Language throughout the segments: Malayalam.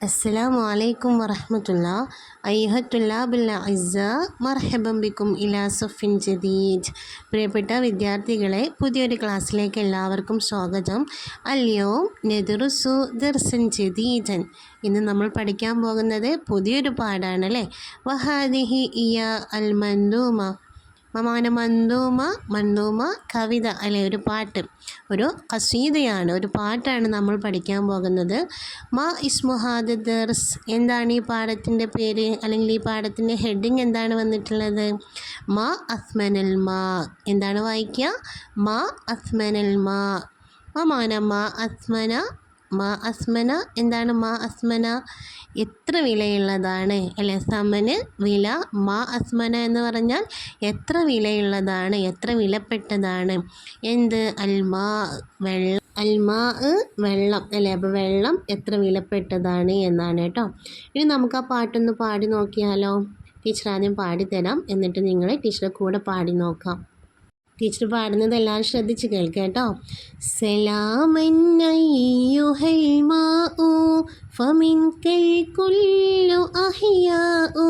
السلام عليكم ورحمة الله أيها الطلاب الأعزاء مرحبا بكم إلى صف جديد പ്രിയപ്പെട്ട വിദ്യാർത്ഥികളെ പുതിയൊരു ക്ലാസ്സിലേക്ക് എല്ലാവർക്കും സ്വാഗതം അല്ലയോ നെതുറുസു ദർസൻ ജദീജൻ ഇന്ന് നമ്മൾ പഠിക്കാൻ പോകുന്നത് പുതിയൊരു പാടാണ് അല്ലേ വഹാദിഹി ഇയ അൽ മന്ദൂമ മമാന മന്ദൂമ മന്ദൂമ കവിത അല്ലെ ഒരു പാട്ട്. ഒരു കസീതയാണ് ഒരു പാട്ടാണ് നമ്മൾ പഠിക്കാൻ പോകുന്നത്. മാ ഇസ്മുഹാദ് ദർസ് എന്താണ് ഈ പാഠത്തിന്റെ പേര്? അല്ലെങ്കിൽ ഈ പാഠത്തിന്റെ ഹെഡിങ് എന്താണ് വന്നിട്ടുള്ളത്? മാ അസ്മനൽ മാ എന്താണ് വായിക്കുക? മാ അസ്മനൽ മാ. മമാന മാ അസ്മന മാ അസ്മന. എന്താണ് മാ അസ്മന? എത്ര വിലയുള്ളതാണ്? അല്ലെ സമന് വില മാ അസ്മന എന്ന് പറഞ്ഞാൽ എത്ര വിലയുള്ളതാണ്? എത്ര വിലപ്പെട്ടതാണ്? എന്ത്? അൽമാ വെള്ളം അൽമാ വെള്ളം. അല്ലേ അപ്പോൾ വെള്ളം എത്ര വിലപ്പെട്ടതാണ് എന്നാണ് കേട്ടോ. ഇനി നമുക്ക് ആ പാട്ടൊന്ന് പാടി നോക്കിയാലോ. ടീച്ചർ ആദ്യം പാടിത്തരാം. എന്നിട്ട് നിങ്ങൾ ടീച്ചറെ കൂടെ പാടി നോക്കാം. ടീച്ചർ പാടുന്നത് എല്ലാവരും ശ്രദ്ധിച്ച് കേൾക്കുക കേട്ടോ. സലാമന്നയ്യുഹൽമാഉ ഫമിൻകൽ കുല്ലു അഹിയാഉ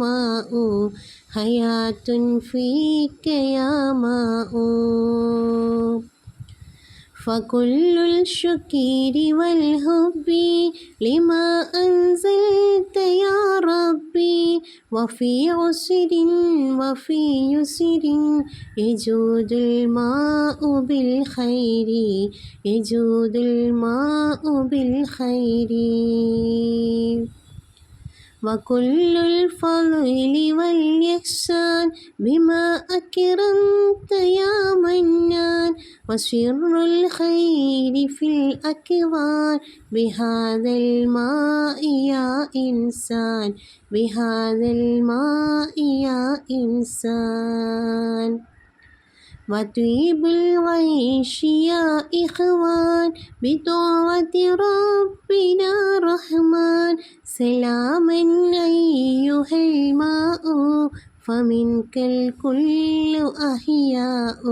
മാഉ മാഉ فكل الشكير والهب لما أنزلت يا ربي وفي عسر وفي يسر يجود الماء بالخير يجود الماء بالخير. وكل الفضل والإحسان بما أكرمت يا منان. وسر الخير في الأكوان بهذا الماء يا إنسان. بهذا الماء يا إنسان. وطيب العيش يا إخوان بطاعة ربنا الرحمن سلاما أيها الماء فمنك الكل أحياء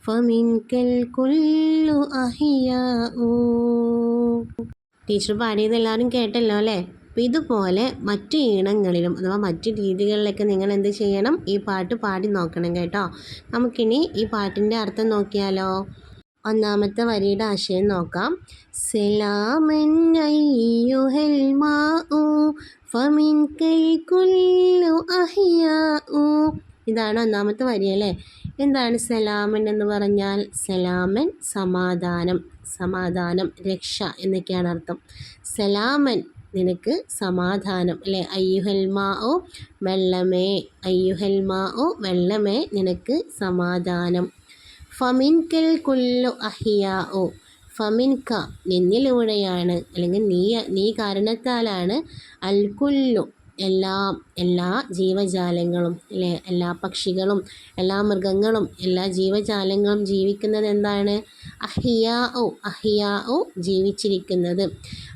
فمنك الكل أحياء ടീച്ചർ പാടിയത് എല്ലാവരും കേട്ടല്ലോ അല്ലേ അപ്പോൾ ഇതുപോലെ മറ്റു ഈണങ്ങളിലും അഥവാ മറ്റു രീതികളിലൊക്കെ നിങ്ങൾ എന്ത് ചെയ്യണം? ഈ പാട്ട് പാടി നോക്കണം കേട്ടോ. നമുക്കിനി ഈ പാട്ടിന്റെ അർത്ഥം നോക്കിയാലോ? ഒന്നാമത്തെ വരിയുടെ ആശയം നോക്കാം. സലാമൻ ഫമിൻ ഇതാണ് ഒന്നാമത്തെ വരി അല്ലേ? എന്താണ് സലാമൻ എന്ന് പറഞ്ഞാൽ? സലാമൻ സമാധാനം സമാധാനം രക്ഷ എന്നൊക്കെയാണ് അർത്ഥം. സലാമൻ നിനക്ക് സമാധാനം. അല്ലേ? അയ്യുഹൽമാ ഓ വെള്ളമേ. അയ്യുഹൽമാ ഓ വെള്ളമേ നിനക്ക് സമാധാനം. ഫമിൻകൽ കുല്ലു അഹിയാ ഓ ഫമിൻക നിന്നിലൂടെയാണ് അല്ലെങ്കിൽ നീ നീ കാരണത്താലാണ് അൽ കുല്ലു എല്ലാം എല്ലാ ജീവജാലങ്ങളും അല്ലേ എല്ലാ പക്ഷികളും എല്ലാ മൃഗങ്ങളും എല്ലാ ജീവജാലങ്ങളും ജീവിക്കുന്നത് എന്താണ് അഹിയാ ഓ അഹിയാ ഓ ജീവിച്ചിരിക്കുന്നത്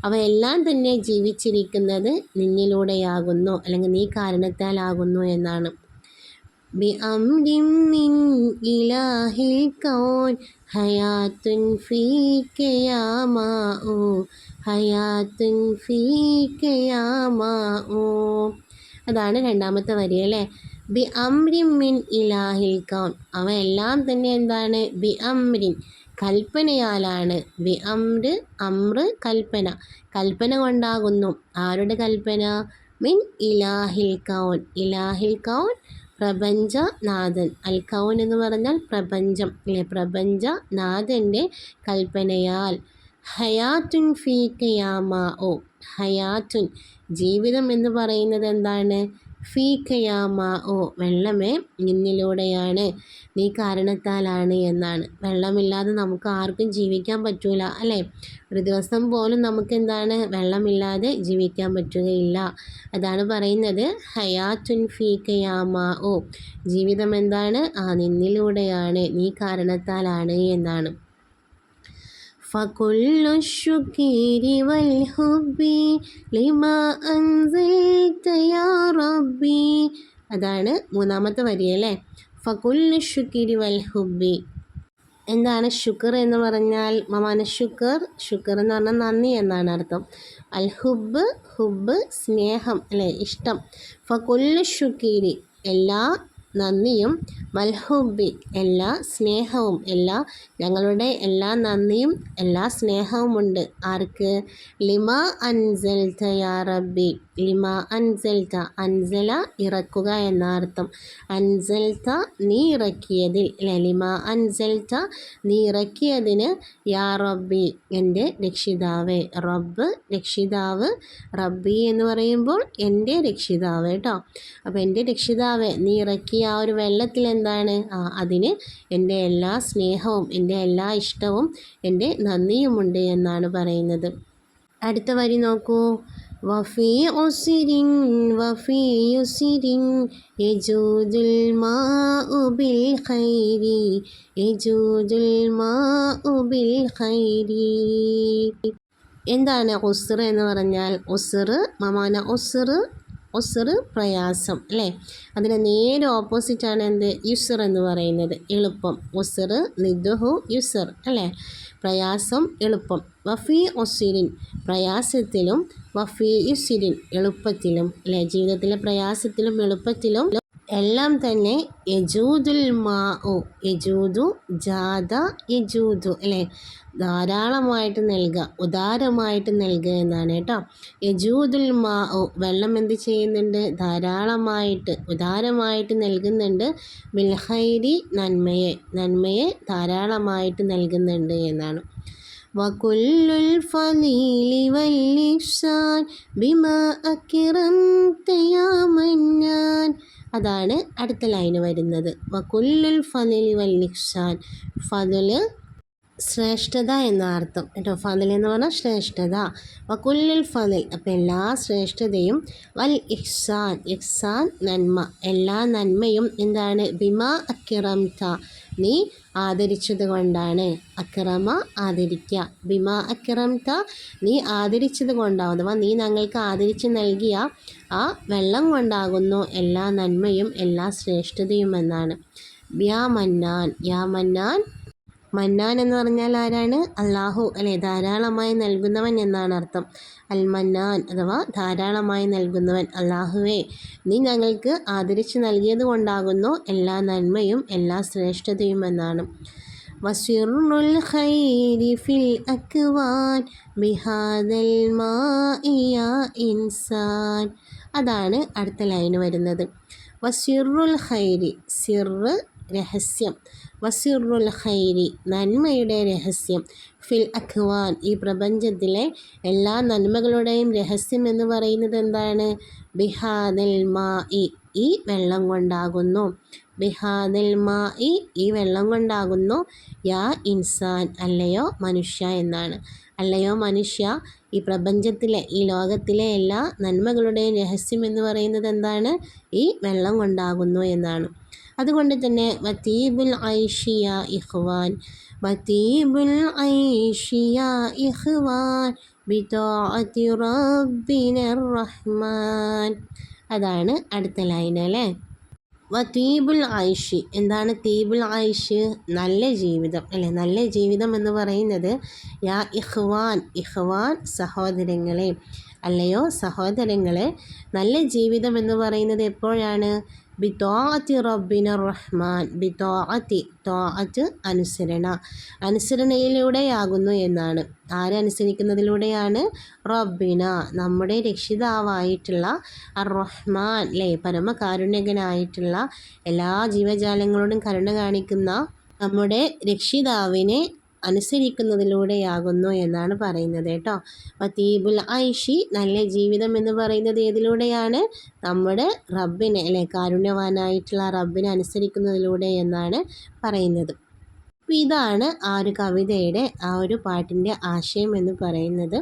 അവയെല്ലാം തന്നെ ജീവിച്ചിരിക്കുന്നത് നിന്നിലൂടെയാകുന്നു അല്ലെങ്കിൽ നീ കാരണത്താലാകുന്നു എന്നാണ് بأمر من إله الكون حياة فيك يا ماء ഹയാത്തുൻ അതാണ് രണ്ടാമത്തെ വരി അല്ലേ? ബി അമ്രിൻ മിൻ ഇലാഹിൽ കൗൻ അവ എല്ലാം തന്നെ എന്താണ്? ബി അമ്രിൻ. കൽപ്പനയാലാണ്. ബി അമ്ര അമ്ര കൽപ്പന. കൽപ്പന കൊണ്ടാകുന്നു. ആരുടെ കൽപ്പന? മിൻ ഇലാഹിൽ കൗൻ ഇലാഹിൽ കൗൻ പ്രപഞ്ചനാഥൻ. അൽ കൗൻ എന്ന് പറഞ്ഞാൽ പ്രപഞ്ചം അല്ലെ? പ്രപഞ്ചനാഥന്റെ കൽപ്പനയാൽ. ഹയാത്തുൻ ഫീക്കയാമാ ഓ ഹയാത്തുൻ. ജീവിതം എന്ന് പറയുന്നത് എന്താണ്? ഫീക്കയാമാ ഓ വെള്ളമേ നിന്നിലൂടെയാണ് നീ കാരണത്താലാണ് എന്നാണ്. വെള്ളമില്ലാതെ നമുക്ക് ആർക്കും ജീവിക്കാൻ പറ്റൂല അല്ലേ? ഒരു ദിവസം പോലും നമുക്ക് എന്താണ്? വെള്ളമില്ലാതെ ജീവിക്കാൻ പറ്റുകയില്ല. അതാണ് പറയുന്നത് ഹയാത്തുൻ ഫീക്കയാമാ ഓ. ജീവിതം എന്താണ്? ആ നിന്നിലൂടെയാണ്. നീ കാരണത്താലാണ് എന്നാണ്. فكل الشكر والحب لما أنزلت يا ربي അതാണ് മൂന്നാമത്തെ വരി അല്ലേ ഫകുല്ലു ഷുക്കിരി വൽ ഹുബി എന്താണ് ശുക്ർ എന്ന് പറഞ്ഞാൽ മമാന ശുക്ർ ശുക്ർ എന്ന് പറഞ്ഞാൽ നന്ദി എന്നാണ് അർത്ഥം അൽ ഹുബ് ഹുബ് സ്നേഹം അല്ലേ ഇഷ്ടം ഫകുല്ലു ശുക്കീരി എല്ലാ നന്ദിയും മൽഹൂബി എല്ലാ സ്നേഹവും എല്ലാ ഞങ്ങളുടെ എല്ലാ നന്ദിയും എല്ലാ സ്നേഹവും ഉണ്ട് ആർക്ക്? ലിമ അൻസൽത്ത യാ റബ്ബി. ലിമ അൻസൽത അൻസല ഇറക്കുക എന്ന അൻസൽത നീ ഇറക്കിയതിൽ ലിമ അൻസൽത്ത നീ ഇറക്കിയതിന് യാ റബ്ബി എന്റെ രക്ഷിതാവേ. റബ്ബ് രക്ഷിതാവ് റബ്ബി എന്ന് പറയുമ്പോൾ എന്റെ രക്ഷിതാവ് കേട്ടോ. അപ്പോൾ എന്റെ രക്ഷിതാവേ നീ ഇറക്കിയ ആ ഒരു വെള്ളത്തിൽ എന്താണ്? ആ അതിന് എന്റെ എല്ലാ സ്നേഹവും എന്റെ എല്ലാ ഇഷ്ടവും എന്റെ നന്ദിയുമുണ്ട് എന്നാണ് പറയുന്നത്. അടുത്ത വരി നോക്കൂ. വഫീ ഒസിരിൻ വഫീ യജൂദുൽ മാ ഉബിൽ ഖൈരി യജൂദുൽ മാ ഉബിൽ ഖൈരി. എന്താണ് ഉസ്ർ എന്ന് പറഞ്ഞാൽ? ഉസ്ർ മമാന ഉസ്ർ ഉസ്ർ പ്രയാസം അല്ലേ? അതിന് നേരെ ഓപ്പോസിറ്റാണ് എന്ത്? യുസർ എന്ന് പറയുന്നത്. എളുപ്പം. ഉസ്ർ നിദുഹു യുസർ അല്ലേ? പ്രയാസം എളുപ്പം. വഫി ഒസിരിൻ. പ്രയാസത്തിലും വഫി യുസിരിൻ. എളുപ്പത്തിലും അല്ലേ? ജീവിതത്തിലെ പ്രയാസത്തിലും എളുപ്പത്തിലും എല്ലാം തന്നെ യജൂദുൽ മാ യജൂദു ജാത യജൂദു അല്ലേ? ധാരാളമായിട്ട് നൽകുക ഉദാരമായിട്ട് നൽകുക എന്നാണ് കേട്ടോ. യജൂദുൽ മാ വെള്ളം എന്ത് ചെയ്യുന്നുണ്ട്? ധാരാളമായിട്ട് ഉദാരമായിട്ട് നൽകുന്നുണ്ട്. ബിൽഹൈരി നന്മയെ നന്മയെ ധാരാളമായിട്ട് നൽകുന്നുണ്ട് എന്നാണ്. وكل الفضيل والإحسان بما أكرمت يا منان അതാണ് അടുത്ത ലൈന് വരുന്നത് വക്കുല്ലുൽ ഫലിൽ വൽ ഇഹ്സാൻ ഫതില് ശ്രേഷ്ഠത എന്ന അർത്ഥം കേട്ടോ ഫതിൽ എന്ന് പറഞ്ഞാൽ ശ്രേഷ്ഠത വക്കുല്ലുൽ ഫലിൽ അപ്പം എല്ലാ ശ്രേഷ്ഠതയും വൽ ഇഹ്സാൻ ഇഹ്സാൻ നന്മ എല്ലാ നന്മയും എന്താണ് ബിമ അക്കിറംത നീ ആദരിച്ചത് കൊണ്ടാണ് അക്രമ ആദരിക്കുക ബിമ അക്രംത നീ ആദരിച്ചത് കൊണ്ടാവും അഥവാ നീ ഞങ്ങൾക്ക് ആദരിച്ച് നൽകിയ ആ വെള്ളം കൊണ്ടാകുന്നു. എല്ലാ നന്മയും എല്ലാ ശ്രേഷ്ഠതയും എന്നാണ്. യാ മന്നാൻ യാ മന്നാൻ മന്നാൻ എന്ന് പറഞ്ഞാൽ ആരാണ്? അള്ളാഹു അല്ലെ? ധാരാളമായി നൽകുന്നവൻ എന്നാണ് അർത്ഥം. അൽ മന്നാൻ അഥവാ ധാരാളമായി നൽകുന്നവൻ അള്ളാഹുവേ നീ ഞങ്ങൾക്ക് ആദരിച്ച് നൽകിയത് കൊണ്ടാകുന്നു. എല്ലാ നന്മയും എല്ലാ ശ്രേഷ്ഠതയും എന്നാണ്. വസിറുൽ ഖൈരി ഫിൽ അക്വാൻ ഇൻസാൻ. അതാണ് അടുത്ത ലൈന് വരുന്നത്. വസിറുൽ ഖൈരി സിറ് രഹസ്യം. വസീറുൽ ഖൈരി നന്മയുടെ രഹസ്യം. ഫിൽ അഖ്വാൻ ഈ പ്രപഞ്ചത്തിലെ എല്ലാ നന്മകളുടെയും രഹസ്യം എന്ന് പറയുന്നത് എന്താണ്? ബിഹാദൽ മാ ഈ വെള്ളം കൊണ്ടാകുന്നു. ബിഹാദൽ മാ ഈ വെള്ളം കൊണ്ടാകുന്നു. യാ ഇൻസാൻ അല്ലയോ മനുഷ്യ എന്നാണ്. അല്ലയോ മനുഷ്യ ഈ പ്രപഞ്ചത്തിലെ ഈ ലോകത്തിലെ എല്ലാ നന്മകളുടെയും രഹസ്യം എന്ന് പറയുന്നത് എന്താണ്? ഈ വെള്ളം കൊണ്ടാകുന്നു എന്നാണ്. അതുകൊണ്ട് തന്നെ വത്തീബുൽ ഐഷിയ ഇഹ്വാൻ വത്തീബുൽ ഐഷിയ ഇഹ്വാൻ റഹ്മാൻ. അതാണ് അടുത്ത ലൈൻ അല്ലേ? വത്തീബുൽ ഐഷി. എന്താണ് തീബുൽ ഐഷ്? നല്ല ജീവിതം അല്ലെ? നല്ല ജീവിതം എന്ന് പറയുന്നത് യാ ഇഹ്വാൻ ഇഹ്വാൻ സഹോദരങ്ങളെ. അല്ലയോ? സഹോദരങ്ങളെ. നല്ല ജീവിതം എന്ന് പറയുന്നത് എപ്പോഴാണ്? ബിത്തോഅത്തി റബ്ബിന റഹ്മാൻ ബിത്തോഅത്തി തോഅത്ത് അനുസരണ. അനുസരണയിലൂടെയാകുന്നു എന്നാണ്. ആരനുസരിക്കുന്നതിലൂടെയാണ് റബ്ബിന നമ്മുടെ രക്ഷിതാവായിട്ടുള്ള അർ റഹ്മാൻ അല്ലേ പരമകാരുണ്യകനായിട്ടുള്ള എല്ലാ ജീവജാലങ്ങളോടും കരുണ കാണിക്കുന്ന നമ്മുടെ രക്ഷിതാവിനെ അനുസരിക്കുന്നതിലൂടെയാകുന്നു എന്നാണ് പറയുന്നത് കേട്ടോ. വത്തീബുൽ ഐഷി നല്ല ജീവിതം എന്ന് പറയുന്നത് ഏതിലൂടെയാണ്? നമ്മുടെ റബ്ബിനെ അല്ലെ കാരുണ്യവാനായിട്ടുള്ള റബ്ബിനെ അനുസരിക്കുന്നതിലൂടെ എന്നാണ് പറയുന്നത്. അപ്പോൾ ഇതാണ് ആ ഒരു കവിതയുടെ ആ ഒരു പാട്ടിന്റെ ആശയം എന്ന് പറയുന്നത്.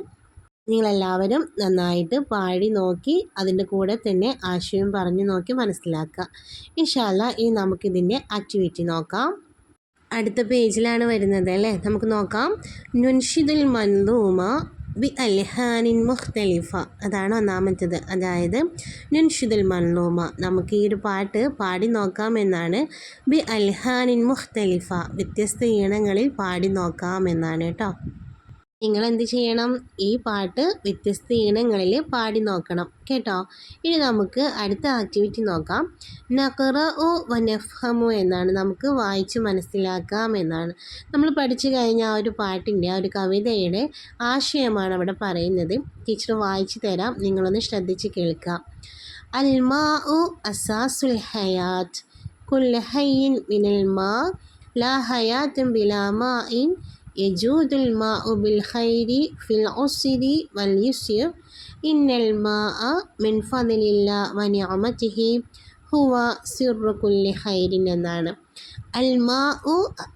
നിങ്ങളെല്ലാവരും നന്നായിട്ട് പാടി നോക്കി അതിന്റെ കൂടെ തന്നെ ആശയം പറഞ്ഞു നോക്കി മനസ്സിലാക്കുക. ഇൻഷാല്ല ഇനി നമുക്കിതിന്റെ ആക്ടിവിറ്റി നോക്കാം. അടുത്ത പേജിലാണ് വരുന്നത് അല്ലേ? നമുക്ക് നോക്കാം. നുൻഷിദുൽ മൻലൂമ ബി അൽഹാനിൻ മുഖ്തലിഫ. അതാണ് ഒന്നാമത്തത്. അതായത് നുൻഷിദുൽ മൻലൂമ നമുക്ക് ഈ ഒരു പാട്ട് പാടി നോക്കാമെന്നാണ് ബി അൽഹാനിൻ മുഖ്തലിഫ. വ്യത്യസ്ത ഈണങ്ങളിൽ പാടി നോക്കാമെന്നാണ് കേട്ടോ. നിങ്ങൾ എന്ത് ചെയ്യണം? ഈ പാട്ട് വ്യത്യസ്ത ഈണങ്ങളിൽ പാടി നോക്കണം. കേട്ടോ? ഇനി നമുക്ക് അടുത്ത ആക്ടിവിറ്റി നോക്കാം. നഖറ ഒ വനഫമു എന്നാണ് നമുക്ക് വായിച്ച് മനസ്സിലാക്കാം എന്നാണ്. നമ്മൾ പഠിച്ചു കഴിഞ്ഞ ആ ഒരു പാട്ടിന്റെ ആ ഒരു കവിതയുടെ ആശയമാണ് അവിടെ പറയുന്നത്. ടീച്ചർ വായിച്ചു തരാം. നിങ്ങളൊന്ന് ശ്രദ്ധിച്ച് കേൾക്കാം. അൽമാ ഉ അസാസുൽ ഹയാത്ത്. കുല്ല ഹയ്യിൻ മിനൽ മാ. ലാ ഹയാത്തും ബിലാ മാ ഇൻ يجود الماء بالخير ഖൈരി ഫിൽ واليسر إن الماء ഇന്നൽ فضل മിൻ ونعمته هو ഹുവ كل خير എന്നാണ്. അൽ മാ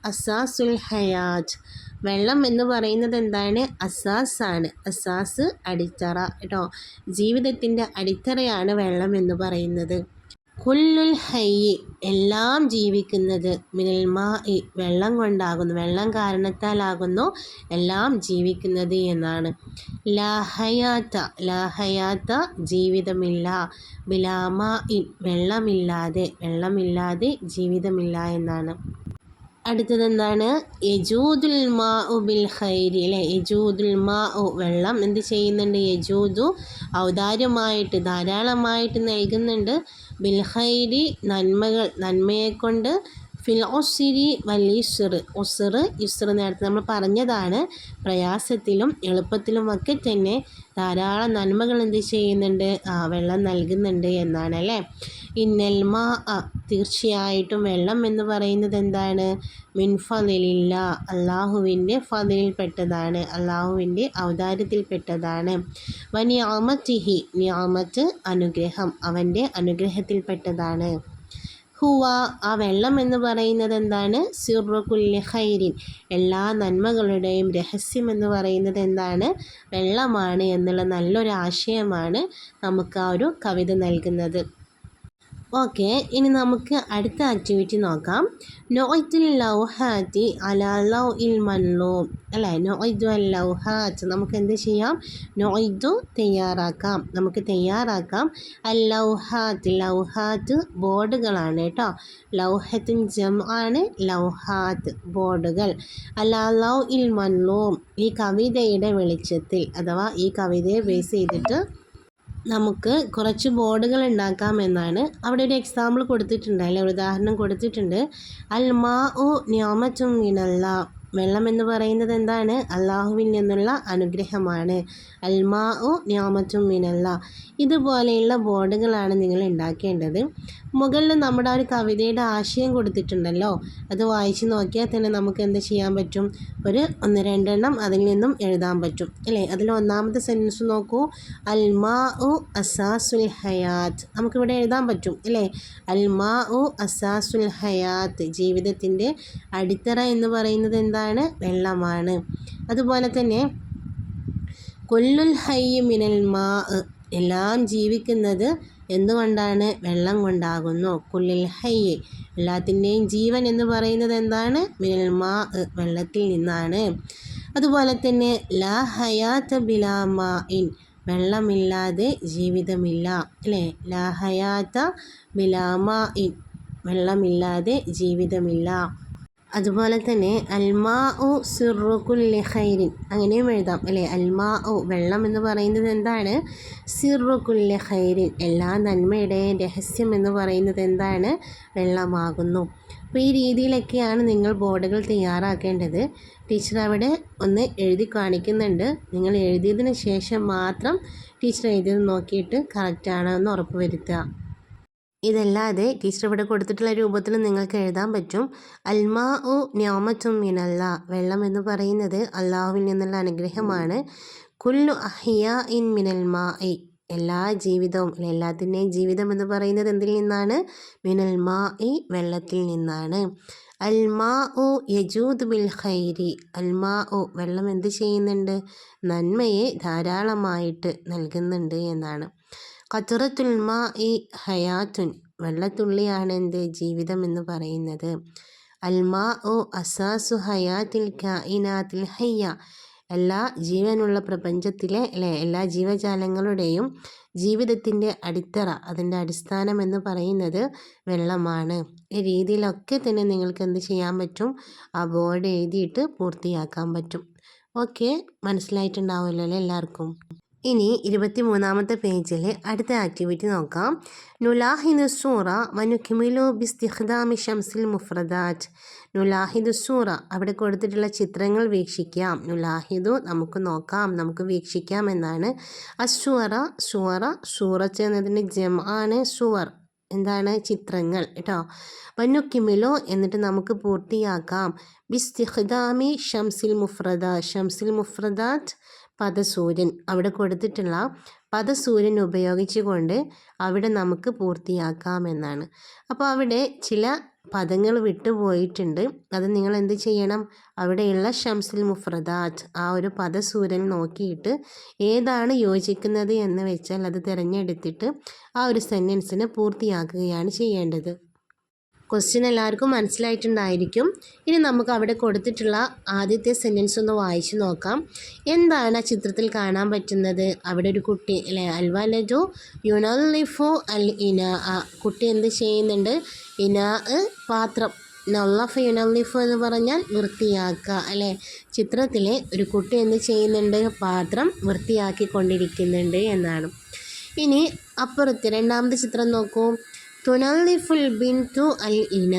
അസാസുൽ ഹയാജ്. വെള്ളം എന്ന് പറയുന്നത് എന്താണ്? അസാസാണ്. അസാസ് അടിത്തറ. കേട്ടോ? ജീവിതത്തിന്റെ അടിത്തറയാണ് വെള്ളം എന്ന് പറയുന്നത്. കുല്ലുൽ ഹയ്യി എല്ലാം ജീവിക്കുന്നത് മിനൽ മാ വെള്ളം കൊണ്ടാകുന്നു വെള്ളം കാരണത്താലാകുന്നു എല്ലാം ജീവിക്കുന്നത് എന്നാണ്. ലാഹയാത്ത ലാഹയാത്ത ജീവിതമില്ല. ബിലാമാ വെള്ളമില്ലാതെ വെള്ളമില്ലാതെ ജീവിതമില്ല എന്നാണ്. അടുത്തത് എന്താണ് യജൂദുൽ മാ ഉ ബിൽ ഹൈരി അല്ലേ? യജൂദുൽ മാ ഉ വെള്ളം എന്ത് ചെയ്യുന്നുണ്ട്? യജൂദു ഔദാര്യമായിട്ട് ധാരാളമായിട്ട് നൽകുന്നുണ്ട്. ബിൽ ഖൈരി നന്മകൾ നന്മയെക്കൊണ്ട് ഫിൽ ഒസിരി വലീസുർ ഒസിർ നേരത്തെ നമ്മൾ പറഞ്ഞതാണ്. പ്രയാസത്തിലും എളുപ്പത്തിലും ഒക്കെ തന്നെ ധാരാളം നന്മകൾ എന്ത് ചെയ്യുന്നുണ്ട്? ആ വെള്ളം നൽകുന്നുണ്ട് എന്നാണ് അല്ലേ? ഇന്നൽമ തീർച്ചയായിട്ടും വെള്ളം എന്ന് പറയുന്നത് എന്താണ്? മിൻഫലില്ല അള്ളാഹുവിന്റെ ഫതിലിൽപ്പെട്ടതാണ് അള്ളാഹുവിന്റെ ഔദാര്യത്തിൽപ്പെട്ടതാണ്. വനിയാമത്തിഹി നിയാമത്ത് അനുഗ്രഹം അവന്റെ അനുഗ്രഹത്തിൽപ്പെട്ടതാണ്. ഹുവ ആ വെള്ളം എന്ന് പറയുന്നത് എന്താണ്? സിറുകുല്ലി ഹൈരിൻ എല്ലാ നന്മകളുടെയും രഹസ്യം എന്ന് പറയുന്നത് എന്താണ്? വെള്ളമാണ് എന്നുള്ള നല്ലൊരു ആശയമാണ് നമുക്ക് ആ ഒരു കവിത നൽകുന്നത്. ഓക്കെ ഇനി നമുക്ക് അടുത്ത ആക്ടിവിറ്റി നോക്കാം. നോയ്ത്തുൽ ലൗഹാത്തി അല ലൗ ഇൽ മൻലോ അല്ലേ? നോയ്തു അൽ ലൗഹാത്ത് നമുക്ക് എന്ത് ചെയ്യാം? നോയിദു തയ്യാറാക്കാം. നമുക്ക് തയ്യാറാക്കാം. അൽ ലൗഹാത്ത് ലൗഹാത്ത് ബോർഡുകളാണ് കേട്ടോ. ലൗഹത്തിൻ ജം ആണ് ലൗഹാത്ത് ബോർഡുകൾ. അല്ല ലൗ ഇൽ മൻലോ. ഈ കവിതയുടെ വെളിച്ചത്തിൽ അഥവാ ഈ കവിതയെ ബേസ് ചെയ്തിട്ട് നമുക്ക് കുറച്ച് ബോർഡുകൾ ഉണ്ടാക്കാമെന്നാണ് അവിടെ ഒരു എക്സാമ്പിൾ കൊടുത്തിട്ടുണ്ട് അല്ലെ ഉദാഹരണം കൊടുത്തിട്ടുണ്ട്. അൽ മാ ന്യാമച്ചും മിനല്ല. വെള്ളം എന്ന് പറയുന്നത് എന്താണ്? അള്ളാഹുവിൽ നിന്നുള്ള അനുഗ്രഹമാണ്. അൽമാ ന്യാമത്തും മിനല്ല. ഇതുപോലെയുള്ള ബോർഡുകളാണ് നിങ്ങൾ ഉണ്ടാക്കേണ്ടത്. മുകളിൽ നമ്മുടെ ഒരു കവിതയുടെ ആശയം കൊടുത്തിട്ടുണ്ടല്ലോ. അത് വായിച്ച് നോക്കിയാൽ തന്നെ നമുക്ക് എന്ത് ചെയ്യാൻ പറ്റും? ഒരു ഒന്ന് രണ്ടെണ്ണം അതിൽ നിന്നും എഴുതാൻ പറ്റും അല്ലേ? അതിൽ ഒന്നാമത്തെ സെന്റൻസ് നോക്കൂ. അൽമാ ഉ അസാസുൽ ഹയാത്ത്. നമുക്കിവിടെ എഴുതാൻ പറ്റും അല്ലേ? അൽമാ ഉ അസാസുൽ ഹയാത്ത്. ജീവിതത്തിന്റെ അടിത്തറ എന്ന് പറയുന്നത് എന്താണ്? വെള്ളമാണ്. അതുപോലെ തന്നെ കൊല്ലുൽ ഹയ്യ മിനൽ മാ എല്ലാം ജീവിക്കുന്നത് എന്തുകൊണ്ടാണ്? വെള്ളം കൊണ്ടാകുന്നു. കുല്ലിൽ ഹയ്യ് എല്ലാത്തിന്റെയും ജീവൻ എന്ന് പറയുന്നത് എന്താണ്? മിനൽ മാ വെള്ളത്തിൽ നിന്നാണ്. അതുപോലെ തന്നെ ലാ ഹയാത്ത് ബിലാ മാ ഇൻ. വെള്ളമില്ലാതെ ജീവിതമില്ല. അല്ലേ? ലാ ഹയാത്ത ബിലാ മാ ഇൻ. വെള്ളമില്ലാതെ ജീവിതമില്ല. അതുപോലെ തന്നെ അൽമാ ഉ സിറുക്കുല്ലി ഖൈരിൻ. അങ്ങനെയും എഴുതാം അല്ലേ? അൽമാ ഉ വെള്ളം എന്ന് പറയുന്നത് എന്താണ്? സിറുക്കുല്ലി ഖൈരിൻ. എല്ലാ നന്മയുടെ രഹസ്യം എന്ന് പറയുന്നത് എന്താണ്? വെള്ളമാകുന്നു. അപ്പോൾ ഈ രീതിയിലൊക്കെയാണ് നിങ്ങൾ ബോർഡുകൾ തയ്യാറാക്കേണ്ടത്. ടീച്ചർ അവിടെ ഒന്ന് എഴുതി കാണിക്കുന്നുണ്ട്. നിങ്ങൾ എഴുതിയതിന് ശേഷം മാത്രം ടീച്ചർ എഴുതിയത് നോക്കിയിട്ട് കറക്റ്റാണോ എന്ന് ഉറപ്പ് വരുത്തുക. ഇതല്ലാതെ ടീച്ചർ ഇവിടെ കൊടുത്തിട്ടുള്ള രൂപത്തിൽ നിങ്ങൾക്ക് എഴുതാൻ പറ്റും. അൽമാ ഉ ന്യാമത്തും മിനല്ല വെള്ളം എന്ന് പറയുന്നത് അള്ളാഹുവിൽ നിന്നുള്ള അനുഗ്രഹമാണ്. കുല്ലു അഹിയ ഇൻ മിനൽ മാ ഇ എല്ലാ ജീവിതവും എല്ലാത്തിന്റെയും ജീവിതം എന്ന് പറയുന്നത് എന്തിൽ നിന്നാണ്? മിനൽ മാ ഇ വെള്ളത്തിൽ നിന്നാണ്. അൽമാ ഉ യജൂദ് ബിൽ ഖൈരി അൽമാ ഉ വെള്ളം എന്ത് ചെയ്യുന്നുണ്ട്? നന്മയെ ധാരാളമായിട്ട് നൽകുന്നുണ്ട് എന്നാണ്. ഖത്തറത്തുൽ മാ ഇ ഹയാത്തുൻ വെള്ളത്തുള്ളിയാണ് എന്ത് ജീവിതം എന്ന് പറയുന്നത്. അൽമാ ഒ അസാസു ഹയാത്തിൽ കായിനാത്തിൽ ഹയ്യ എല്ലാ ജീവനുള്ള പ്രപഞ്ചത്തിലെ അല്ലെ എല്ലാ ജീവജാലങ്ങളുടെയും ജീവിതത്തിന്റെ അടിത്തറ അതിന്റെ അടിസ്ഥാനം എന്ന് പറയുന്നത് വെള്ളമാണ്. ഈ രീതിയിലൊക്കെ തന്നെ നിങ്ങൾക്ക് എന്ത് ചെയ്യാൻ പറ്റും? ആ ബോർഡ് എഴുതിയിട്ട് പൂർത്തിയാക്കാൻ പറ്റും. ഓക്കെ മനസ്സിലായിട്ടുണ്ടാവുമല്ലോ എല്ലാവർക്കും? ഇനി ഇരുപത്തി മൂന്നാമത്തെ പേജിലെ അടുത്ത ആക്ടിവിറ്റി നോക്കാം. നുലാഹിദ് സൂറ വനുഖിമിലു ബിസ്തിഖ്ദാമി ഷംസിൽ മുഫ്രദാറ്റ് നുലാഹിദ് സൂറ അവിടെ കൊടുത്തിട്ടുള്ള ചിത്രങ്ങൾ വീക്ഷിക്കാം. നുലാഹിദു നമുക്ക് നോക്കാം നമുക്ക് വീക്ഷിക്കാം എന്നാണ്. അസുവറ സുവറ സൂറ എന്നതിന്റെ ജം ആണ് സുവർ. എന്താണ് ചിത്രങ്ങൾ കേട്ടോ? വന്നുക്കിമിലോ എന്നിട്ട് നമുക്ക് പൂർത്തിയാക്കാം. ബിസ്തിഖ്ദാമി ഷംസിൽ മുഫ്രദ ഷംസിൽ മുഫ്രദാറ്റ് പദസൂര്യൻ അവിടെ കൊടുത്തിട്ടുള്ള പദസൂര്യൻ ഉപയോഗിച്ചുകൊണ്ട് അവിടെ നമുക്ക് പൂർത്തിയാക്കാമെന്നാണ് അപ്പോൾ അവിടെ ചില പദങ്ങൾ വിട്ടുപോയിട്ടുണ്ട് അത് നിങ്ങൾ എന്ത് ചെയ്യണം? അവിടെയുള്ള ഷംസിൽ മുഫ്രദാറ്റ് ആ ഒരു പദസൂര്യൻ നോക്കിയിട്ട് ഏതാണ് യോജിക്കുന്നത് എന്ന് വെച്ചാൽ അത് തിരഞ്ഞെടുത്തിട്ട് ആ ഒരു സെന്റൻസിനെ പൂർത്തിയാക്കുകയാണ് ചെയ്യേണ്ടത്. ക്വസ്റ്റ്യൻ എല്ലാവർക്കും മനസ്സിലായിട്ടുണ്ടായിരിക്കും. ഇനി നമുക്ക് അവിടെ കൊടുത്തിട്ടുള്ള ആദ്യത്തെ സെന്റൻസ് ഒന്ന് വായിച്ചു നോക്കാം. എന്താണ് ചിത്രത്തിൽ കാണാൻ പറ്റുന്നത്? അവിടെ ഒരു കുട്ടി അല്ലെ അൽവാലജു യുണലിഫോ അൽ ഇന. കുട്ടി എന്ത് ചെയ്യുന്നുണ്ട്? ഇന പാത്രം. നൊള്ളഫ് യുണലിഫോ എന്ന് പറഞ്ഞാൽ വൃത്തിയാക്കുക അല്ലേ? ചിത്രത്തിലെ ഒരു കുട്ടി എന്ത് ചെയ്യുന്നുണ്ട്? പാത്രം വൃത്തിയാക്കിക്കൊണ്ടിരിക്കുന്നുണ്ട് എന്നാണ്. ഇനി അപ്പുറത്ത് രണ്ടാമത്തെ ചിത്രം നോക്കൂ. തുനല്ലിഫുൽ ബിൻതു അൽ ഇന.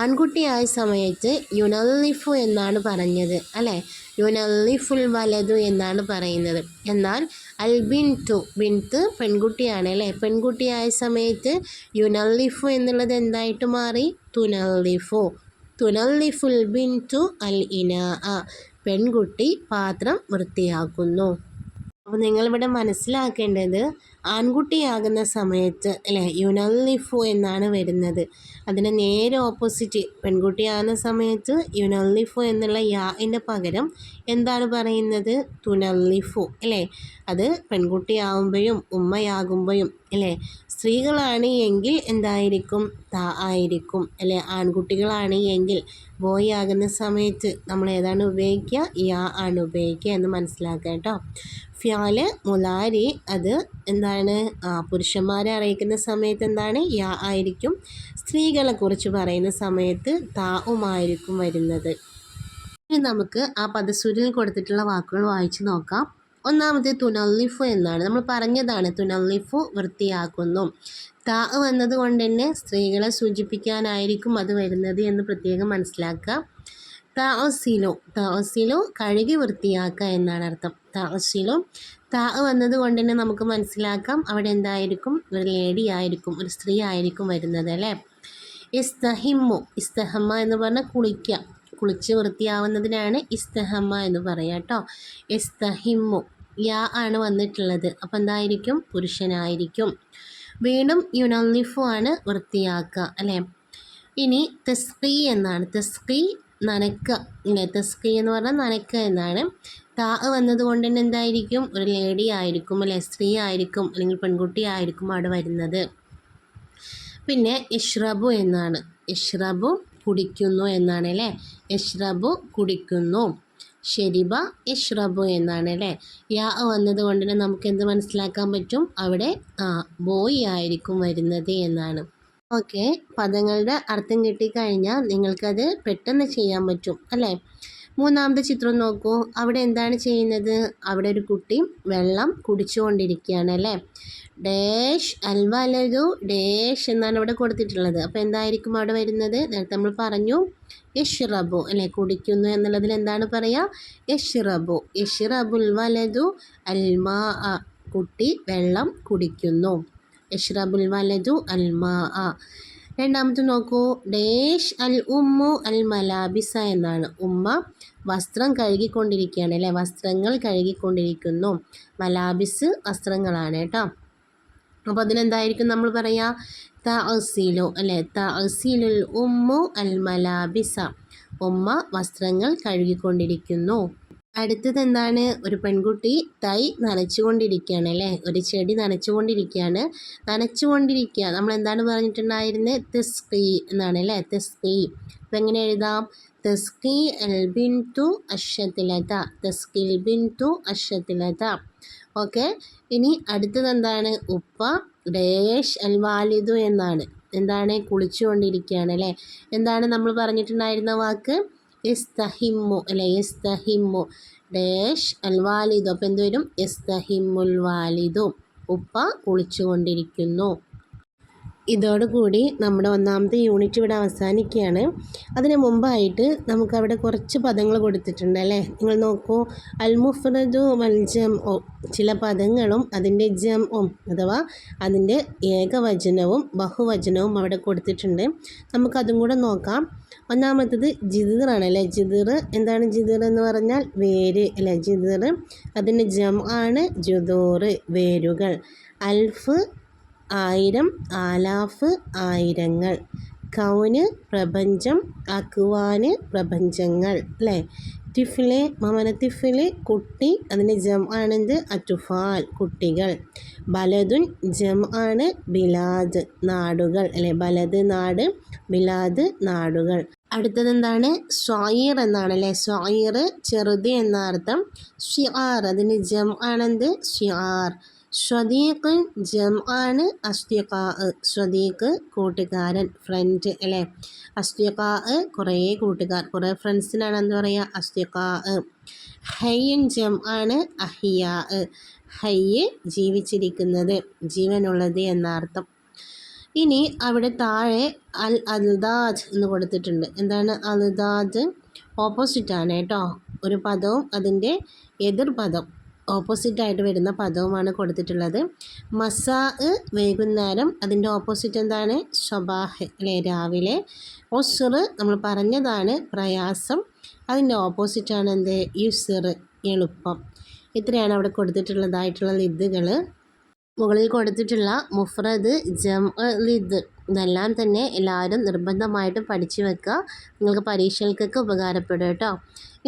ആൺകുട്ടിയായ സമയത്ത് യുനല്ലിഫു എന്നാണ് പറഞ്ഞത് അല്ലേ? യുനല്ലിഫുൽ വലതു എന്നാണ് പറയുന്നത്. എന്നാൽ അൽ ബിൻ തു ബിൻത്ത് പെൺകുട്ടിയാണ് അല്ലേ? പെൺകുട്ടിയായ സമയത്ത് യുനല്ലിഫു എന്നുള്ളത് എന്തായിട്ട് മാറി? തുനല്ലിഫു. തുനല്ലിഫുൽ ബിൻതു അൽ ഇന. പെൺകുട്ടി പാത്രം വൃത്തിയാക്കുന്നു. അപ്പോൾ നിങ്ങളിവിടെ മനസ്സിലാക്കേണ്ടത് ആൺകുട്ടിയാകുന്ന സമയത്ത് അല്ലേ യുനല്ലിഫു എന്നാണ് വരുന്നത്. അതിന് നേരെ ഓപ്പോസിറ്റ് പെൺകുട്ടിയാകുന്ന സമയത്ത് യുനല്ലിഫു എന്നുള്ള യാഇന്റെ പകരം എന്താണ് പറയുന്നത്? തുനല്ലിഫു അല്ലേ? അത് പെൺകുട്ടിയാവുമ്പോഴും ഉമ്മയാകുമ്പോഴും അല്ലേ? സ്ത്രീകളാണ് എങ്കിൽ എന്തായിരിക്കും? താ ആയിരിക്കും അല്ലെ? ആൺകുട്ടികളാണ് എങ്കിൽ ബോയ് ആകുന്ന സമയത്ത് നമ്മൾ ഏതാണ് ഉപയോഗിക്കുക? യാ ആണ് ഉപയോഗിക്കുക എന്ന് മനസ്സിലാക്കുക കേട്ടോ. ഫ്യാൽ മുലാരി അത് എന്താണ് പുരുഷന്മാരെ അറിയിക്കുന്ന സമയത്ത് എന്താണ് യാ ആയിരിക്കും. സ്ത്രീകളെ കുറിച്ച് പറയുന്ന സമയത്ത് താവുമായിരിക്കും വരുന്നത്. ഇനി നമുക്ക് ആ പദസൂര്യൽ കൊടുത്തിട്ടുള്ള വാക്കുകൾ വായിച്ചു നോക്കാം. ഒന്നാമത് തുനല്ലിഫു എന്നാണ്. നമ്മൾ പറഞ്ഞതാണ് തുനല്ലിഫു വൃത്തിയാക്കുന്നു. താ വന്നത് കൊണ്ട് തന്നെ സ്ത്രീകളെ സൂചിപ്പിക്കാനായിരിക്കും അത് വരുന്നത് എന്ന് പ്രത്യേകം മനസ്സിലാക്കുക. താ ഒസിലോ കഴുകി വൃത്തിയാക്കുക എന്നാണ് അർത്ഥം. താസിലോ താ വന്നത് കൊണ്ട് തന്നെ നമുക്ക് മനസ്സിലാക്കാം അവിടെ എന്തായിരിക്കും. ഒരു ലേഡി ആയിരിക്കും ഒരു സ്ത്രീ ആയിരിക്കും വരുന്നത് അല്ലേ? ഇസ്തഹിമു ഇസ്തഹമ്മ എന്ന് പറഞ്ഞാൽ കുളിക്കുക. കുളിച്ച് വൃത്തിയാവുന്നതിനാണ് ഇസ്തഹമ്മ എന്ന് പറയുക കേട്ടോ. ഇസ്തഹിമു യാ ആണ് വന്നിട്ടുള്ളത്. അപ്പം എന്തായിരിക്കും? പുരുഷനായിരിക്കും. വീണ്ടും യുനല്ലിഫു ആണ് വൃത്തിയാക്കുക അല്ലേ? ഇനി തെസ്കി എന്നാണ്. തെസ്കി നനക്കുക ഇല്ലേ? തെസ്കി എന്ന് പറഞ്ഞാൽ നനക്കുക എന്നാണ്. താ വന്നതുകൊണ്ട് തന്നെ എന്തായിരിക്കും? ഒരു ലേഡി ആയിരിക്കും അല്ലെ? സ്ത്രീ ആയിരിക്കും അല്ലെങ്കിൽ പെൺകുട്ടി ആയിരിക്കും അവിടെ വരുന്നത്. പിന്നെ ഇഷ്റബു എന്നാണ്. ഇഷ്റബു കുടിക്കുന്നു എന്നാണ് അല്ലേ? ഇഷ്റബു കുടിക്കുന്നു. ഷെരിബ ഇഷ്റബു എന്നാണ് അല്ലേ? യാ വന്നത് കൊണ്ട് തന്നെ നമുക്ക് എന്ത് മനസ്സിലാക്കാൻ പറ്റും? അവിടെ ആ ബോയ് ആയിരിക്കും വരുന്നത് എന്നാണ്. ഓക്കെ പദങ്ങളുടെ അർത്ഥം കിട്ടിക്കഴിഞ്ഞാൽ നിങ്ങൾക്കത് പെട്ടെന്ന് ചെയ്യാൻ പറ്റും അല്ലേ? മൂന്നാമത്തെ ചിത്രം നോക്കൂ. അവിടെ എന്താണ് ചെയ്യുന്നത്? അവിടെ ഒരു കുട്ടി വെള്ളം കുടിച്ചുകൊണ്ടിരിക്കുകയാണ് അല്ലേ? ഡേഷ് അൽവലതു ഡേഷ് എന്നാണ് ഇവിടെ കൊടുത്തിട്ടുള്ളത്. അപ്പോൾ എന്തായിരിക്കും അവിടെ വരുന്നത്? നേരത്തെ നമ്മൾ പറഞ്ഞു യഷ്റബു അല്ലേ? കുടിക്കുന്നു എന്നുള്ളതിൽ എന്താണ് പറയുക? യഷ്റബു യഷ്റബുൽ വലതു അൽമാ കുട്ടി വെള്ളം കുടിക്കുന്നു. യഷ്റബുൽ വലതു അൽമാ രണ്ടാമത്തെ നോക്കൂ. ഡേഷ് അൽ ഉമ്മു അൽ മലാബിസ എന്നാണ്. ഉമ്മ വസ്ത്രം കഴുകിക്കൊണ്ടിരിക്കുകയാണ് അല്ലേ? വസ്ത്രങ്ങൾ കഴുകിക്കൊണ്ടിരിക്കുന്നു. മലാബിസ് വസ്ത്രങ്ങളാണ് കേട്ടോ. അപ്പോൾ അതിനെന്തായിരിക്കും നമ്മൾ പറയുക തഅസീലു അല്ലേ? തഅസീലുൽ ഉമ്മു അൽ മലാബിസ. ഉമ്മ വസ്ത്രങ്ങൾ കഴുകിക്കൊണ്ടിരിക്കുന്നു. അടുത്തത് എന്താണ്? ഒരു പെൺകുട്ടി തൈ നനച്ചുകൊണ്ടിരിക്കുകയാണ് അല്ലേ? ഒരു ചെടി നനച്ചുകൊണ്ടിരിക്കുകയാണ്. നനച്ചുകൊണ്ടിരിക്കുക. നമ്മൾ എന്താണ് പറഞ്ഞിട്ടുണ്ടായിരുന്നത്? തെസ്കി എന്നാണ് അല്ലേ? തെസ്കി അപ്പം എങ്ങനെ എഴുതാം? തെസ്കി എൽ ബിൻ തു അഷത്തിലത തെസ്കിൽ ബിൻ തു അഷത്തിലത ഓക്കെ. ഇനി അടുത്തത് എന്താണ്? ഉപ്പ ഡേഷ് അൽ വാലിദു എന്നാണ്. എന്താണ്? കുളിച്ചുകൊണ്ടിരിക്കുകയാണ് അല്ലേ? എന്താണ് നമ്മൾ പറഞ്ഞിട്ടുണ്ടായിരുന്ന വാക്ക്? യസ്തഹിമ്മു അല്ലെ യസ്തഹിമ്മു ഡേഷ് അൽ വാലിദു അപ്പോൾ എന്ത് വാലിദു ഉപ്പ കുളിച്ചുകൊണ്ടിരിക്കുന്നു. ഇതോടുകൂടി നമ്മുടെ ഒന്നാമത്തെ യൂണിറ്റ് ഇവിടെ അവസാനിക്കുകയാണ്. അതിന് മുമ്പായിട്ട് നമുക്കവിടെ കുറച്ച് പദങ്ങൾ കൊടുത്തിട്ടുണ്ട് അല്ലേ? നിങ്ങൾ നോക്കൂ. അൽമുഫ്രദു വൽജം ഒ ചില പദങ്ങളും അതിന്റെ ജം ഒം അഥവാ അതിന്റെ ഏകവചനവും ബഹുവചനവും അവിടെ കൊടുത്തിട്ടുണ്ട്. നമുക്കതും കൂടെ നോക്കാം. ഒന്നാമത്തത് ജിതിറാണ് അല്ലേ? ജിതിർ എന്താണ് ജിതിർ എന്ന് പറഞ്ഞാൽ വേര് അല്ലേ? ജിതിർ അതിന്റെ ജം ആണ് ജുദൂറ് വേരുകൾ. അൽഫ് ആയിരം ആലാഫ് ആയിരങ്ങൾ. കൗന് പ്രപഞ്ചം അക്വാന് പ്രപഞ്ചങ്ങൾ അല്ലേ? ടിഫിലെ മമന തിഫിലെ കുട്ടി അതിന്റെ ജം ആണെന്ത്? അറ്റുഫാൽ കുട്ടികൾ. ബലതുൻ ജം ആണ് ബിലാദ് നാടുകൾ അല്ലെ? ബലത് നാട് ബിലാദ് നാടുകൾ. അടുത്തത് എന്താണ്? സ്വായിർ എന്നാണ് അല്ലേ? സ്വായിർ ചെറുത് എന്ന അർത്ഥം ഷിആർ അതിന് ജം ആണെന്ത്? ഷിആർ സ്വദീഖ് ജം ആണ് അസ്തിഖാ സ്വദീഖ് കൂട്ടുകാരൻ ഫ്രണ്ട് അല്ലേ? അസ്തിഖാ കുറേ കൂട്ടുകാർ കുറേ ഫ്രണ്ട്സിനാണ് എന്താ പറയുക അസ്തിഖാ. ഹയ്യൻ ജം ആണ് അഹിയാ. ഹയ്യ് ജീവിച്ചിരിക്കുന്നത് ജീവനുള്ളത് എന്നർത്ഥം. ഇനി അവിടെ താഴെ അൽ അൽദാജ് എന്ന് കൊടുത്തിട്ടുണ്ട്. എന്താണ് അൽദാജ് ഓപ്പോസിറ്റാണ് കേട്ടോ. ഒരു പദവും അതിന്റെ എതിർ പദം. ഓപ്പോസിറ്റായിട്ട് വരുന്ന പദവുമാണ് കൊടുത്തിട്ടുള്ളത്. മസാ വൈകുന്നേരം അതിന്റെ ഓപ്പോസിറ്റ് എന്താണ്? ഷബാഹ് അല്ലേ? രാവിലെ. ഒസുർ നമ്മൾ പറഞ്ഞതാണ് പ്രയാസം. അതിന്റെ ഓപ്പോസിറ്റാണ് എന്ത്? യുസിർ എളുപ്പം. ഇത്രയാണ് അവിടെ കൊടുത്തിട്ടുള്ളതായിട്ടുള്ള ലിദ്ദുകൾ മുകളിൽ കൊടുത്തിട്ടുള്ള മുഫ്രദ് ജം ലിദ് ഇതെല്ലാം തന്നെ എല്ലാവരും നിർബന്ധമായിട്ടും പഠിച്ചു വെക്കുക. നിങ്ങൾക്ക് പരീക്ഷകൾക്കൊക്കെ ഉപകാരപ്പെടും കേട്ടോ.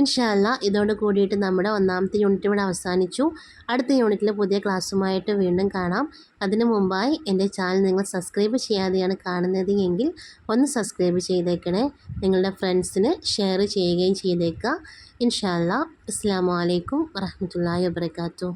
ഇൻഷാല്ല ഇതോട് കൂടിയിട്ട് നമ്മുടെ ഒന്നാമത്തെ യൂണിറ്റ് ഇവിടെ അവസാനിച്ചു. അടുത്ത യൂണിറ്റിൽ പുതിയ ക്ലാസ്സുമായിട്ട് വീണ്ടും കാണാം. അതിനു മുമ്പായി എന്റെ ചാനൽ നിങ്ങൾ സബ്സ്ക്രൈബ് ചെയ്യാതെയാണ് കാണുന്നത് എങ്കിൽ ഒന്ന് സബ്സ്ക്രൈബ് ചെയ്തേക്കണേ. നിങ്ങളുടെ ഫ്രണ്ട്സിന് ഷെയർ ചെയ്യുകയും ചെയ്തേക്കുക. ഇൻഷാല്ല അസ്സാം വലൈക്കും വറഹമത്തല്ലാ വാബർക്കാത്തു